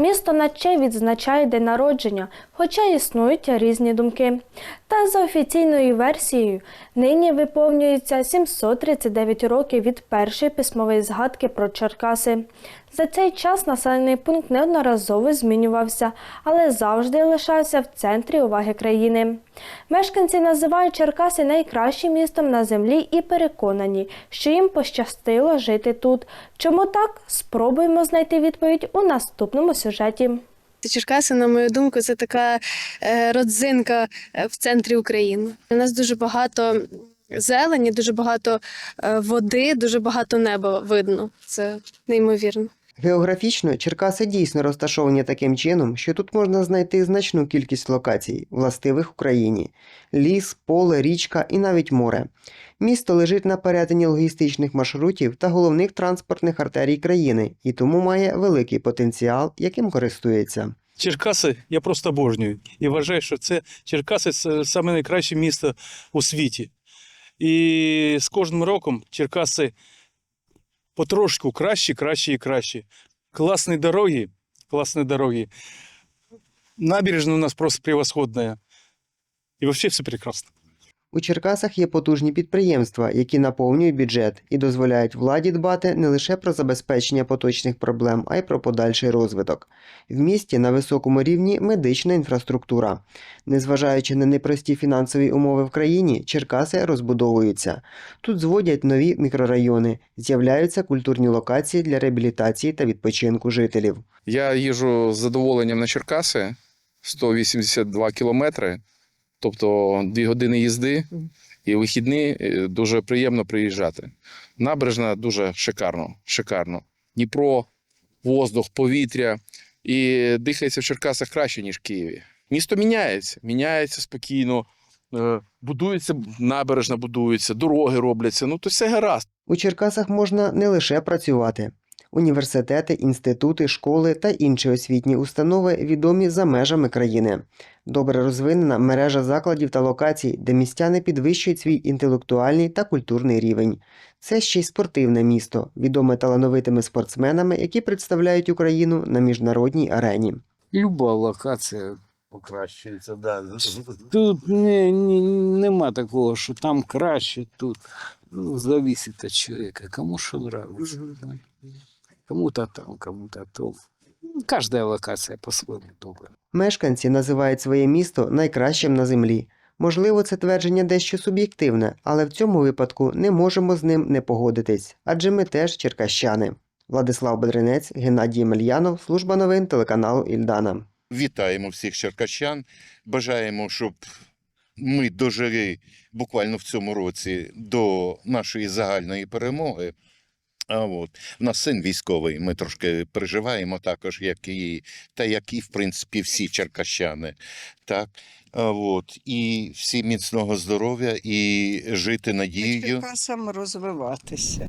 Місто наче відзначає день народження, хоча існують різні думки. Та за офіційною версією, нині виповнюється 739 років від першої письмової згадки про Черкаси. За цей час населений пункт неодноразово змінювався, але завжди лишався в центрі уваги країни. Мешканці називають Черкаси найкращим містом на землі і переконані, що їм пощастило жити тут. Чому так? Спробуємо знайти відповідь у наступному сюжеті. Черкаси, на мою думку, це така е, родзинка е, в центрі України. У нас дуже багато зелені, дуже багато е, води, дуже багато неба видно. Це неймовірно. Географічно Черкаси дійсно розташовані таким чином, що тут можна знайти значну кількість локацій, властивих Україні: ліс, поле, річка і навіть море. Місто лежить на перетині логістичних маршрутів та головних транспортних артерій країни і тому має великий потенціал, яким користується. Черкаси я просто обожнюю і вважаю, що це Черкаси це саме найкраще місто у світі. І з кожним роком Черкаси потрошку краще, краще і краще. Класні дороги, класні дороги. Набережна у нас просто превосходная. І взагалі все прекрасно. У Черкасах є потужні підприємства, які наповнюють бюджет і дозволяють владі дбати не лише про забезпечення поточних проблем, а й про подальший розвиток. В місті на високому рівні медична інфраструктура. Незважаючи на непрості фінансові умови в країні, Черкаси розбудовуються. Тут зводять нові мікрорайони, з'являються культурні локації для реабілітації та відпочинку жителів. Я їжджу з задоволенням на Черкаси 182 кілометри, тобто дві години їзди, і вихідні е, дуже приємно приїжджати. Набережна дуже шикарно, шикарно. Дніпро, воздух, повітря. І дихається в Черкасах краще, ніж в Києві. Місто міняється, міняється спокійно. е, Будується набережна, будується, дороги робляться. Ну, то все гаразд. У Черкасах можна не лише працювати. Університети, інститути, школи та інші освітні установи відомі за межами країни. Добре розвинена мережа закладів та локацій, де містяни підвищують свій інтелектуальний та культурний рівень. Це ще й спортивне місто, відоме талановитими спортсменами, які представляють Україну на міжнародній арені. Люба локація Покращується, да. Тут не, не, нема такого, що там краще, тут. Ну, зависит от человека. Кому что нравится. Кому-то там, кому-то то. Ну, Каждая локация по-своему добра. Мешканці називають своє місто найкращим на землі. Можливо, це твердження дещо суб'єктивне, але в цьому випадку не можемо з ним не погодитись, адже ми теж черкащани. Владислав Бедренець, Геннадій Мельянов, служба новин телеканалу Ільдана. Вітаємо всіх черкащан. Бажаємо, щоб ми дожили буквально в цьому році до нашої загальної перемоги. А от у нас син військовий. Ми трошки переживаємо також, як і та як і в принципі всі черкащани. Так а от і всі міцного здоров'я і жити надією. Черкасам розвиватися.